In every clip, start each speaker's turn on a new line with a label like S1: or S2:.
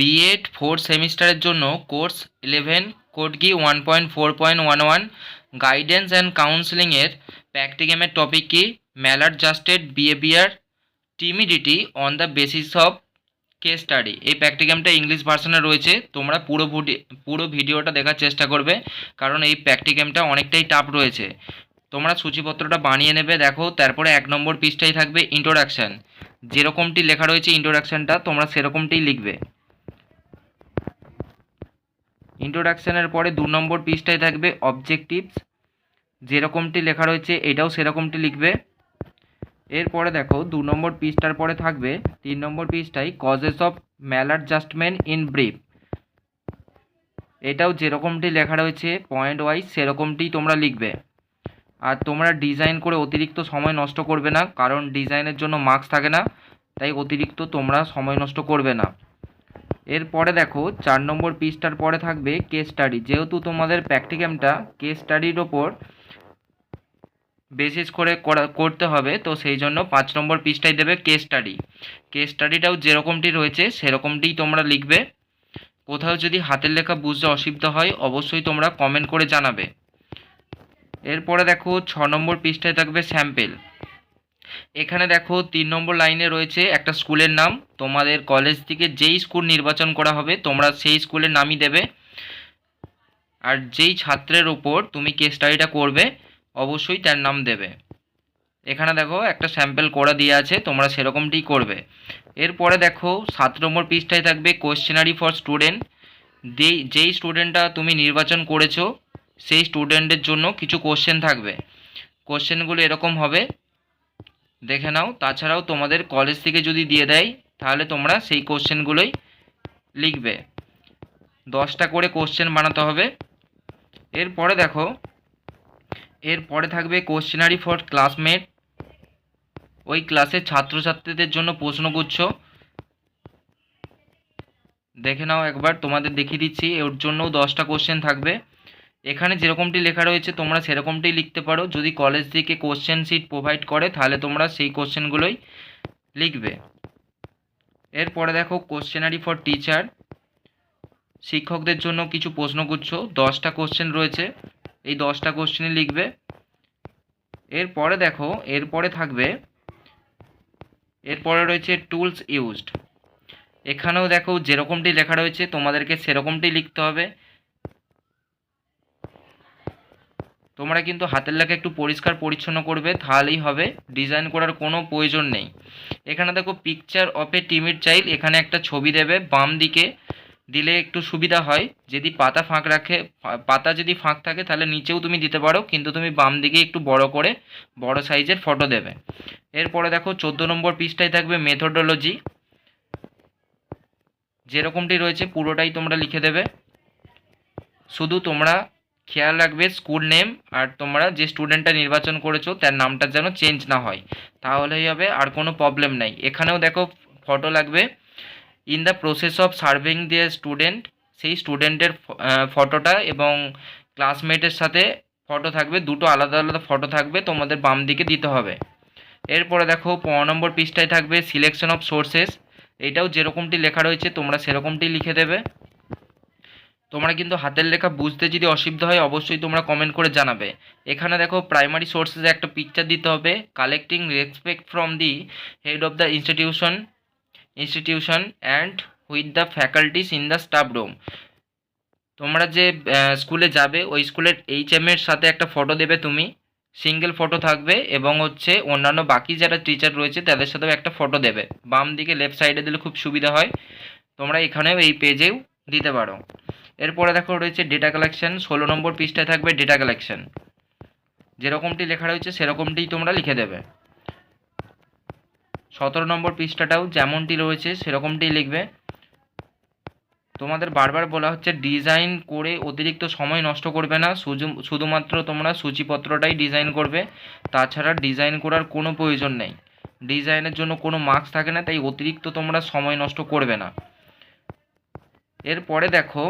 S1: B Ed fourth সেমিস্টারের জন্য course eleven কোডগি one point four point one one guidance and কাউন্সেলিংয়ের প্র্যাকটিক্যামের topic কি? Maladjusted behaviour timidity on the basis of case study এই প্র্যাকটিক্যামটা English ভার্সনে রয়েছে। তোমরা পুরো পুরো ভিডিওটা দেখার চেষ্টা করবে, কারণ এই প্র্যাকটিক্যামটা অনেকটাই টাফ রয়েছে। তোমরা সূচিপত্রটা বানিয়ে নেবে, দেখো, তারপরে এক নম্বর পৃষ্ঠায় থাকবে ইন্ট্রোডাকশান যেরকমটি লেখা রয়েছে ইন্ট্রোডাকশানটা তোমরা সেরকমটিই লিখবে। ইন্ট্রোডাকশানের পরে দু নম্বর পৃষ্ঠায় থাকবে অবজেক্টিভস যেরকমটি লেখা রয়েছে, এটাও সেরকমটি লিখবে। এরপরে দেখো, দু নম্বর পৃষ্ঠার পরে থাকবে, তিন নম্বর পৃষ্ঠায় causes of maladjustment in brief এটাও যেরকমটি লেখা রয়েছে পয়েন্ট ওয়াইজ সেরকমটি তোমরা লিখবে। আর তোমরা ডিজাইন করে অতিরিক্ত সময় নষ্ট করবে না, কারণ ডিজাইনের জন্য মার্কস থাকে না, তাই অতিরিক্ত তোমরা সময় নষ্ট করবে না। এরপরে দেখো, চার নম্বর পৃষ্ঠার পরে থাকবে কেস স্টাডি যেহেতু তোমাদের প্র্যাকটিক্যামটা কেস স্টাডির ওপর বেসিস করে করা, করতে হবে, তো সেই জন্য পাঁচ নম্বর পৃষ্ঠায় দেবে কেস স্টাডি কেস স্টাডিটাও যেরকমটি রয়েছে, সেরকমটিই তোমরা লিখবে। কোথাও যদি হাতের লেখা বুঝতে অসুবিধা হয়, অবশ্যই তোমরা কমেন্ট করে জানাবে। এরপরে দেখো, ছ নম্বর পৃষ্ঠায় থাকবে স্যাম্পেল এখানে দেখো তিন নম্বর লাইনে রয়েছে একটা স্কুলের নাম। তোমাদের কলেজ থেকে যেই স্কুল নির্বাচন করা হবে, তোমরা সেই স্কুলের নামই দেবে। আর যেই ছাত্রের ওপর তুমি কেস স্টাডিটা করবে, অবশ্যই তার নাম দেবে। এখানে দেখো একটা স্যাম্পেল করা দিয়ে আছে, তোমরা সেরকমটিই করবে। এরপরে দেখো সাত নম্বর পৃষ্ঠায় থাকবে কোয়েশ্চেনারি ফর স্টুডেন্ট যেই স্টুডেন্টটা তুমি নির্বাচন করেছ, সেই স্টুডেন্টের জন্য কিছু কোশ্চেন থাকবে। কোশ্চেনগুলো এরকম হবে দেখে নাও। তাছাড়াও তোমাদের কলেজ থেকে যদি দিয়ে দেয়, তাহলে তোমরা সেই কোশ্চেনগুলোই লিখবে। দশটা করে কোশ্চেন বানাতে হবে। এরপরে দেখো, এরপরে থাকবে কোশ্চেনারি ফর ক্লাসমেট ওই ক্লাসের ছাত্রছাত্রীদের জন্য প্রশ্নগুচ্ছ দেখে নাও একবার, তোমাদের দেখিয়ে দিচ্ছি ওর জন্যও দশটা কোশ্চেন থাকবে। এখানে যেরকমটি লেখা রয়েছে, তোমরা সেরকমটি লিখতে পারো। যদি কলেজ থেকে কোশ্চেন সিট প্রোভাইড করে, তাহলে তোমরা সেই কোশ্চেনগুলোই লিখবে। এরপরে দেখো কোশ্চেনারি ফর টিচার শিক্ষকদের জন্য কিছু প্রশ্নগুচ্ছ। দশটা কোশ্চেন রয়েছে। এই দশটা কোশ্চেনই লিখবে। এরপরে দেখো, এরপরে থাকবে, এরপরে রয়েছে টুলস ইউজড এখানেও দেখো, যেরকমটি লেখা রয়েছে, তোমাদেরকে সেরকমটি লিখতে হবে। তোমরা কিন্তু হাতের লেখা একটু পরিষ্কার পরিচ্ছন্ন করবে, তাহলেই হবে। ডিজাইন করার কোনো প্রয়োজন নেই। এখানে দেখো picture of a timid child এখানে একটা ছবি দেবে বাম দিকে। দিলে একটু সুবিধা হয়। যদি পাতা ফাঁক রাখে, পাতা যদি ফাঁক থাকে, তাহলে নিচেও তুমি দিতে পারো, কিন্তু তুমি বাম দিকে একটু বড় করে বড় সাইজের ফটো দেবে। এরপরে দেখো চোদ্দ নম্বর পৃষ্ঠায় থাকবে মেথোডোলজি যেরকমটি রয়েছে, পুরোটাই তোমরা লিখে দেবে। শুধু তোমরা খেয়াল রাখবে স্কুল নেম আর তোমরা যে স্টুডেন্টটা নির্বাচন করেছ তার নামটা যেন চেঞ্জ না হয়। তাহলেই হবে, আর কোনো প্রবলেম নাই। এখানেও দেখো ফটো লাগবে। In the process of serving দিয়ে স্টুডেন্ট সেই স্টুডেন্টের ফটোটা এবং ক্লাসমেটের সাথে ফটো থাকবে। দুটো আলাদা আলাদা ফটো থাকবে, তোমাদের বাম দিকে দিতে হবে। এরপরে দেখো পনেরো নম্বর পৃষ্ঠায় থাকবে সিলেকশন অফ সোর্সেস এটাও যেরকমটি লেখা রয়েছে, তোমরা সেরকমটি লিখে দেবে। তোমরা কিন্তু হাতের লেখা বুঝতে যদি অসুবিধা হয়, অবশ্যই তোমরা কমেন্ট করে জানাবে। এখানে দেখো প্রাইমারি সোর্সেসে একটা পিকচার দিতে হবে। Collecting respect from the head of the institution institution and with the faculties in the staff room তোমরা যে স্কুলে যাবে, ওই স্কুলের এইচএম এর সাথে একটা ফটো দেবে তুমি। সিঙ্গেল ফটো থাকবে এবং হচ্ছে অন্যান্য বাকি যারা টিচার রয়েছে, তাদের সাথেও একটা ফটো দেবে। বাম দিকে লেফট সাইডে দিলে খুব সুবিধা হয়। তোমরা এখানেও এই পেজেও দিতে পারো। এরপরে দেখো রয়েছে ডেটা কালেকশন ষোলো নম্বর পৃষ্ঠায় থাকবে ডেটা কালেকশন যেরকমটি লেখা রয়েছে, সেরকমটিই তোমরা লিখে দেবে। সতেরো নম্বর পৃষ্ঠাটাও যেমনটি রয়েছে সেরকমটি লিখবে। তোমাদের বারবার বলা হচ্ছে ডিজাইন করে অতিরিক্ত সময় নষ্ট করবে না। শুধু শুধুমাত্র তোমরা সূচিপত্রটাই ডিজাইন করবে। তাছাড়া ডিজাইন করার কোনো প্রয়োজন নেই। ডিজাইনের জন্য কোনো মার্কস থাকে না, তাই অতিরিক্ত তোমরা সময় নষ্ট করবে না। এরপরে দেখো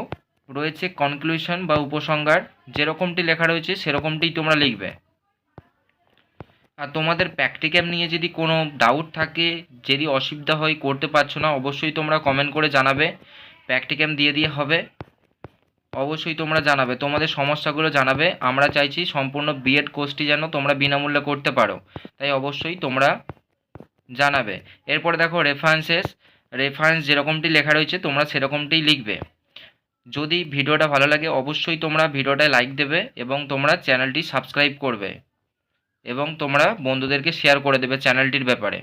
S1: রয়েছে কনক্লুশন বা উপসংহার। যেরকমটি লেখা রয়েছে, সেরকমটিই তোমরা লিখবে। আর তোমাদের প্র্যাকটিক্যাম নিয়ে যদি কোনো ডাউট থাকে, যদি অসুবিধা হয়, করতে পারছ না, অবশ্যই তোমরা কমেন্ট করে জানাবে। প্র্যাকটিক্যাম দিয়ে দিয়ে হবে। অবশ্যই তোমরা জানাবে, তোমাদের সমস্যাগুলো জানাবে। আমরা চাইছি সম্পূর্ণ বিএড কোর্সটি যেন তোমরা বিনামূল্যে করতে পারো। তাই অবশ্যই তোমরা জানাবে। এরপরে দেখো রেফারেন্সেস রেফারেন্স যেরকমটি লেখা রয়েছে, তোমরা সেরকমটিই লিখবে। যদি ভিডিওটা ভালো লাগে, অবশ্যই তোমরা ভিডিওটায় লাইক দেবে এবং তোমরা চ্যানেলটি সাবস্ক্রাইব করবে এবং তোমরা বন্ধুদেরকে শেয়ার করে দেবে চ্যানেলটির ব্যাপারে।